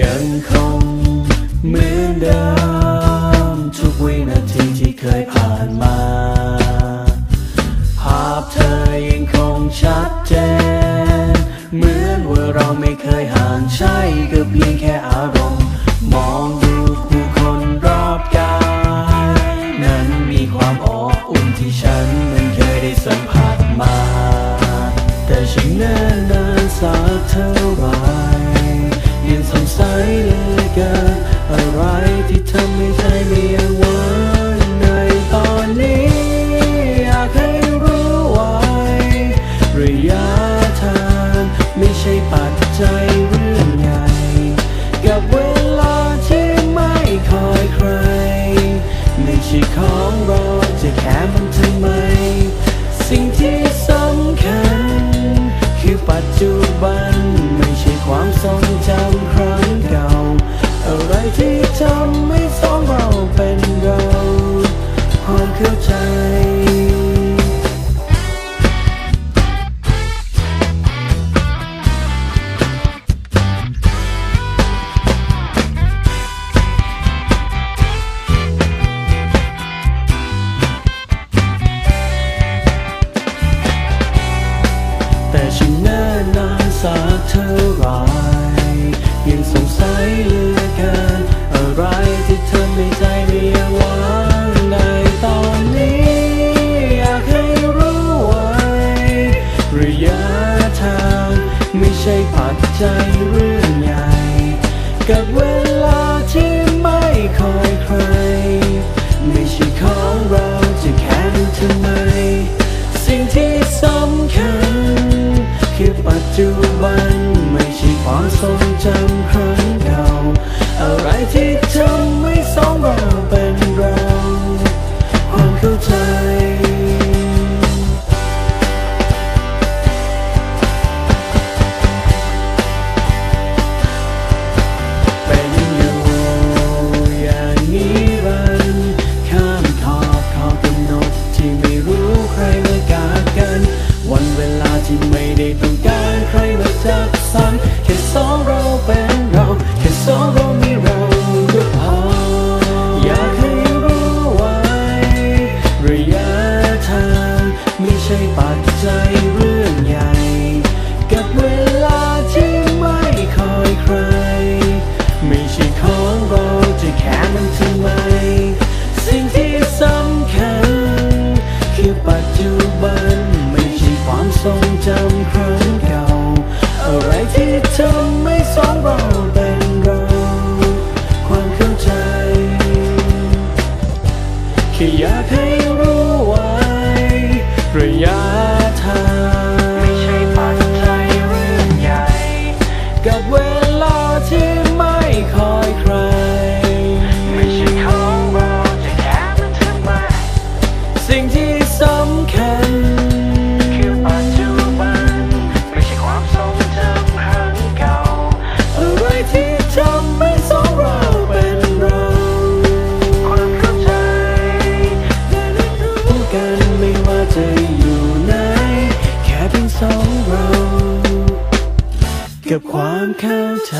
ยังคงเหมือนเดิมทุกวินาทีที่เคยผ่านมา ภาพเธอยังคงชัดเจน เหมือนว่าเราไม่เคยห่างใช่ก็เพียงแค่อารมณ์ มองดูผู้คนรอบกายนั้นมีความอบอุ่นที่ฉันนั้นเคยได้สัมผัสมา แต่ฉันเนิ่นนานสักเท่าไหร ยังสงสัยเลยกันอะไรที่ทำให้ ความทรงจำครั้งเก่า อะไรที่ทำให้สองเราเป็นเรา ความเข้าใจแต่ฉันนั้น สักเท่าไรยังสงสัยเหลือเกินอะไรที่ทำให้ใจไม่วังในตอนนี้ อยากให้รู้ไว้ ระยะทางไม่ใช่ปัจจัย to burn. กับความเข้าใจ